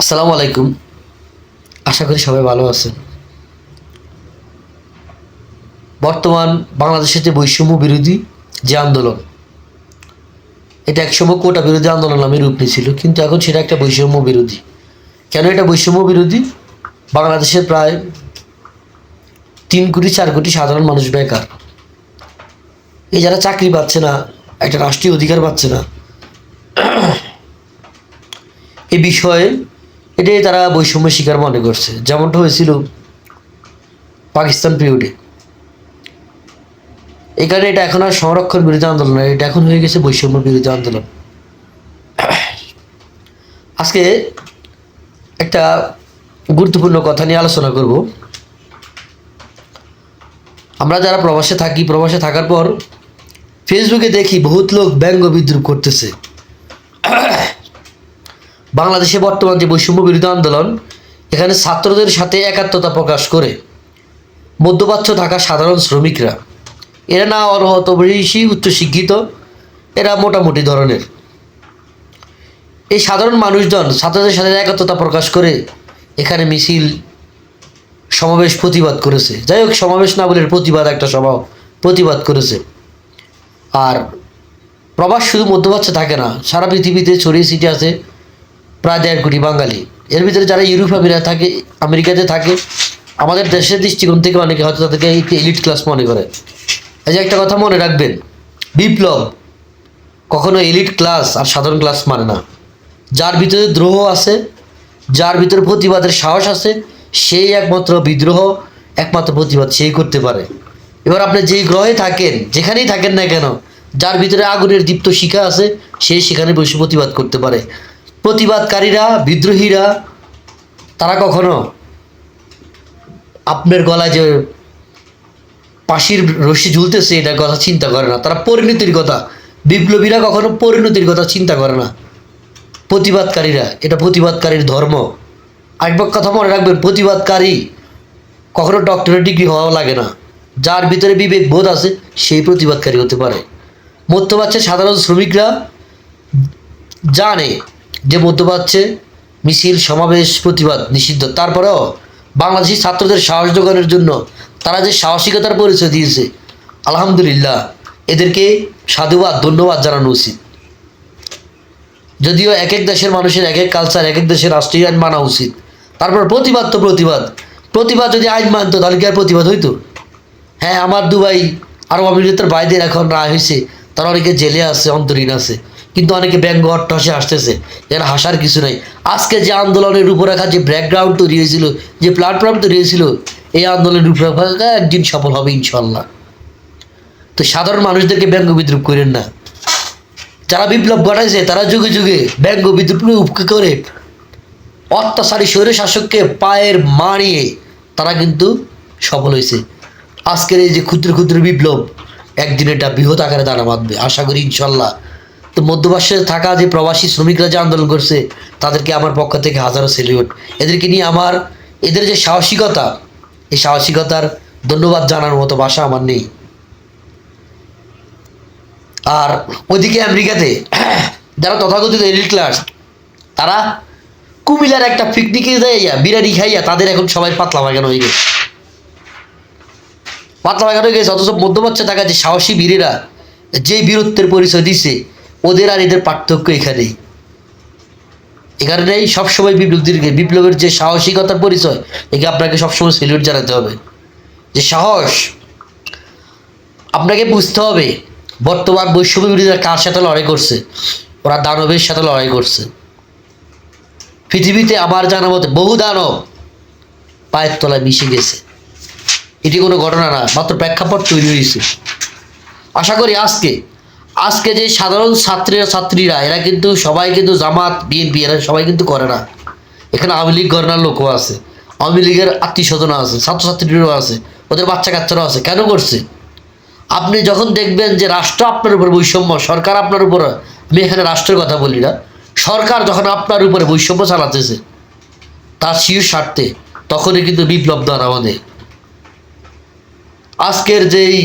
আসসালামু আলাইকুম। আশা করি সবাই ভালো আছেন। বর্তমান বাংলাদেশের যে বৈষম্য বিরোধী যে আন্দোলন, এটা একসময় কোটা বিরোধী আন্দোলন নামে রূপ নিয়েছিল, কিন্তু এখন সেটা একটা বৈষম্য বিরোধী। কেন এটা বৈষম্য বিরোধী? বাংলাদেশের প্রায় তিন কোটি, চার কোটি সাধারণ মানুষ বেকার। এই যারা চাকরি পাচ্ছে না, একটা রাষ্ট্রীয় অধিকার পাচ্ছে না এ বিষয়ে এটাই তারা বৈষম্য শিকার মনে করছে। যেমনটা হয়েছিল পাকিস্তান পিরিয়ডে। কারণে এটা এখন আর সংরক্ষণ বিরোধী আন্দোলন এটা এখন হয়ে গেছে বৈষম্য বিরোধী আন্দোলন। আজকে একটা গুরুত্বপূর্ণ কথা নিয়ে আলোচনা করব। আমরা যারা প্রবাসে থাকি, প্রবাসে থাকার পর ফেসবুকে দেখি বহুত লোক ব্যঙ্গ বিদ্রুপ করতেছে। বাংলাদেশে বর্তমান যে বৈষম্য বিরোধী আন্দোলন, এখানে ছাত্রদের সাথে একাত্মতা প্রকাশ করে মধ্যপ্রাচ্য থাকা সাধারণ শ্রমিকরা। এরা না অর্হত, বেশি উচ্চশিক্ষিত, এরা মোটামুটি ধরনের। এই সাধারণ মানুষজন ছাত্রদের সাথে একাত্মতা প্রকাশ করে এখানে মিছিল, সমাবেশ প্রতিবাদ করেছে। যাই হোক, সমাবেশ না বলে প্রতিবাদ একটা সভা প্রতিবাদ করেছে। আর প্রবাস শুধু মধ্যপ্রাচ্যে থাকে না, সারা পৃথিবীতে ছড়িয়ে ছিটে আছে প্রায় দেড় কোটি বাঙালি। এর ভিতরে যারা ইউরোপ আমেরিকা থাকে, আমেরিকাতে থাকে, আমাদের দেশের দৃষ্টিকোণ থেকে অনেকে হয়তো তাদেরকে এলিট ক্লাস মনে করে। এই যে একটা কথা মনে রাখবেন, বিপ্লব কখনো এলিট ক্লাস আর সাধারণ ক্লাস মানে না। যার ভিতরে দ্রোহ আছে, যার ভিতরে প্রতিবাদের সাহস আছে, সেই একমাত্র বিদ্রোহ, একমাত্র প্রতিবাদ সেই করতে পারে। এবার আপনি যেই গ্রহে থাকেন, যেখানেই থাকেন না কেন, যার ভিতরে আগুনের দীপ্ত শিখা আছে সেই সেখানে বসে প্রতিবাদ করতে পারে। প্রতিবাদকারীরা, বিদ্রোহীরা, তারা কখনো আপনার গলায় যে পাশির রশি ঝুলতেছে এটার কথা চিন্তা করে না। তারা পরিণতির কথা, বিপ্লবীরা কখনো পরিণতির কথা চিন্তা করে না। প্রতিবাদকারীরা, এটা প্রতিবাদকারীর ধর্ম। আরেকবার কথা মনে রাখবেন, প্রতিবাদকারী কখনো ডক্টরেট ডিগ্রি হওয়া লাগে না। যার ভিতরে বিবেক বোধ আছে, সেই প্রতিবাদকারী হতে পারে। মধ্যপ্রাচ্যের সাধারণ শ্রমিকরা জানে যে মধ্যপ্রাচ্যে মিছিল, সমাবেশ, প্রতিবাদ নিষিদ্ধ। তারপরেও বাংলাদেশি ছাত্রদের সাহস যোগানোর জন্য তারা যে সাহসিকতার পরিচয় দিয়েছে, আলহামদুলিল্লাহ, এদেরকে সাধুবাদ, ধন্যবাদ জানানো উচিত। যদিও এক এক দেশের মানুষের এক এক কালচার এক এক দেশের রাষ্ট্রীয় আইন মানা উচিত। তারপর প্রতিবাদ তো প্রতিবাদ। প্রতিবাদ যদি আইন মানতো, তাহলে কি আর প্রতিবাদ হইতো? হ্যাঁ আমার দুবাই আরব আমিরাতের বাইদের এখন রায় হয়েছে তারা অনেকে জেলে আছে, অন্তরীণ আছে। কিন্তু অনেকে ব্যঙ্গ অট্টহাসে আসতেছে এর হাসার কিছু নাই। আজকে যে আন্দোলনের রূপরেখা, যে ব্যাকগ্রাউন্ড তৈরি হয়েছিল, যে প্ল্যাটফর্ম তৈরি হয়েছিল, এই আন্দোলনের রূপরেখা একদিন সফল হবে ইনশাল্লাহ তো সাধারণ মানুষদেরকে ব্যঙ্গ বিদ্রুপ করেন না। যারা বিপ্লব ঘটাইছে, তারা যুগে যুগে ব্যঙ্গ বিদ্রুপ উপকে করে অত্যাচারী স্বৈর শাসককে পায়ের মারিয়ে তারা কিন্তু সফল হয়েছে। আজকের এই যে ক্ষুদ্র ক্ষুদ্র বিপ্লব, একদিন এটা বৃহৎ আকারে দাঁড়া বাঁধবে। আশা করি ইনশাল্লাহ তো মধ্যপ্রাচ্যে থাকা যে প্রবাসী শ্রমিকরা যে আন্দোলন করছে, তাদেরকে আমার পক্ষ থেকে হাজারো সেলিউট এদেরকে নিয়ে আমার, এদের যে সাহসিকতা, এই সাহসিকতার ধন্যবাদ জানার মতো ভাষা আমার নেই। আর ওইদিকে আমেরিকাতে, যারা তথাকথিত এলিট ক্লাস তারা কুমিলার একটা পিকনিকে যাইয়া, বিরিয়ানি খাইয়া, তাদের এখন সবাই পাতলা পায়খানা হয়ে গেছে। পাতলা পায়খানা হয়ে গেছে, অথচ মধ্যপ্রাচ্যে থাকা যে সাহসী বীরেরা যে বীরত্বের পরিচয় দিছে ওদের আর এদের পার্থক্য এখানেই। এখানে নেই সবসময় বিপ্লবীদেরকে বিপ্লবের যে সাহসিকতার পরিচয়, একে আপনাকে সবসময় সেলিউট জানাতে হবে। যে সাহস আপনাকে বুঝতে হবে বর্তমান বৈষম্য বিরোধীরা কার সাথে লড়াই করছে। ওরা দানবের সাথে লড়াই করছে। পৃথিবীতে আমার জানা মতে বহু দানব পায়ের তলায় মিশে গেছে। এটি কোনো ঘটনা না, মাত্র প্রেক্ষাপট তৈরি হয়েছে। আশা করি আজকে আজকে যে সাধারণ ছাত্রীরা ছাত্রীরা, এরা কিন্তু সবাই কিন্তু জামাত বিএনপি এরা সবাই কিন্তু করে না। এখানে আওয়ামী লীগ গণনার লোকও আছে, আওয়ামী লীগের আত্মীয় স্বজনও আছে, ছাত্রছাত্রীরাও আছে, ওদের বাচ্চা কাচ্চারাও আছে। কেন করছে? আপনি যখন দেখবেন যে রাষ্ট্র আপনার উপর বৈষম্য, সরকার আপনার উপর, আমি এখানে রাষ্ট্রের কথা বলি না, সরকার যখন আপনার উপরে বৈষম্য চালাতেছে, তার শির স্বার্থে, তখনই কিন্তু বিপ্লব দ্বার আমাদের আজকের যেই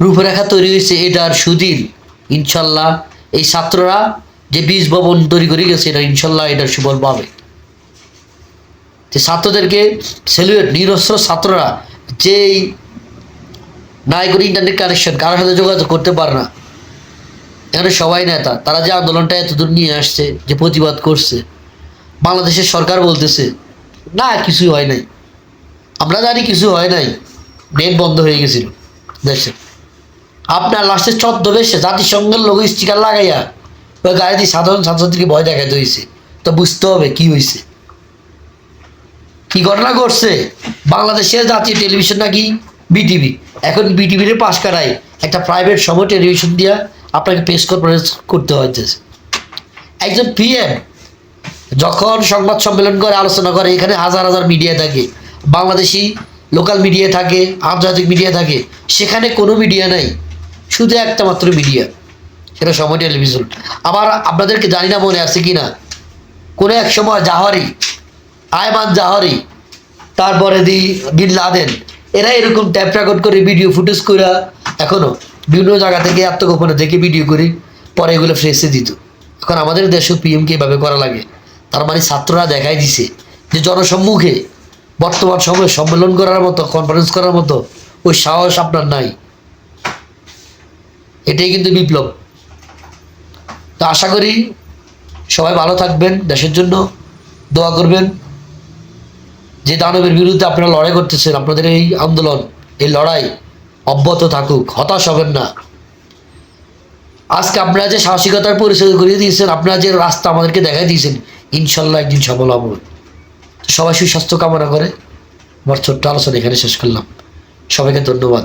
রূপরেখা তৈরি হয়েছে এটার সুদিন ইনশাল্লাহ এই ছাত্ররা যে বীজ ভবন তৈরি করে গেছে, এটা ইনশাল্লাহ এটার সুফল পাবে। যে ছাত্রদেরকে সেলুয়েট নিরস্ত্র ছাত্ররা যেই নাই করে ইন্টারনেট কানেকশন কারোর সাথে যোগাযোগ করতে পারে না। এখানে সবাই নেতা, তারা যে আন্দোলনটা এতদূর নিয়ে আসছে, যে প্রতিবাদ করছে। বাংলাদেশের সরকার বলতেছে, না, কিছুই হয় নাই। আমরা জানি কিছু হয় নাই, নেট বন্ধ হয়ে গেছিল দেশে। আপনার লাস্টে ছদ্মবেশে জাতিসংঘের লোক স্টিকার লাগাইয়া ওই দিয়ে সাধারণ ছাত্রছাত্রীকে ভয় দেখাতে হয়েছে তো বুঝতে হবে কি হয়েছে কি ঘটনা ঘটছে? বাংলাদেশের জাতীয় টেলিভিশন নাকি বিটিভি? এখন বিটিভির পাশ কাটায় একটা প্রাইভেট সময় টেলিভিশন দিয়া আপনাকে প্রেস কনফারেন্স করতে হইতেছে। একজন পিএম যখন সংবাদ সম্মেলন করে, আলোচনা করে, এখানে হাজার হাজার মিডিয়া থাকে, বাংলাদেশি লোকাল মিডিয়া থাকে, আন্তর্জাতিক মিডিয়া থাকে, সেখানে কোনো মিডিয়া নাই। শুধু একটা মাত্র মিডিয়া সেটা সময় টেলিভিশন আবার আপনাদেরকে জানি না মনে আছে কি না কোনো এক সময় জাহরি, আয়মান জাহরি, তারপরে দি বিন লাদেন এরা এরকম ট্যাপ রেকর্ড করে ভিডিও ফুটেজ করে এখনও বিভিন্ন জায়গা থেকে আত্মগোপনে দেখে ভিডিও করি, পরে এগুলো ফ্রেশে দিত। এখন আমাদের দেশে পিএমকে এভাবে করা লাগে? তার মানে ছাত্ররা দেখাই দিছে যে জনসম্মুখে বর্তমান সময়ে সম্মেলন করার মতো কনফারেন্স করার মতো, ওই সাহস আপনার নাই। এটাই কিন্তু বিপ্লব। তো আশা করি সবাই ভালো থাকবেন, দেশের জন্য দোয়া করবেন। যে দানবের বিরুদ্ধে আপনারা লড়াই করতেছেন, আপনাদের এই আন্দোলন, এই লড়াই অব্যাহত থাকুক, হতাশ হবেন না। আজকে আপনারা যে সাহসিকতার পরিচয় করিয়ে দিয়েছেন, আপনারা যে রাস্তা আমাদেরকে দেখাই দিয়েছেন, ইনশাল্লাহ একদিন সফল হব। সবাই সুস্বাস্থ্য কামনা করে, আমার ছোট্ট আলোচনা এখানে শেষ করলাম। সবাইকে ধন্যবাদ।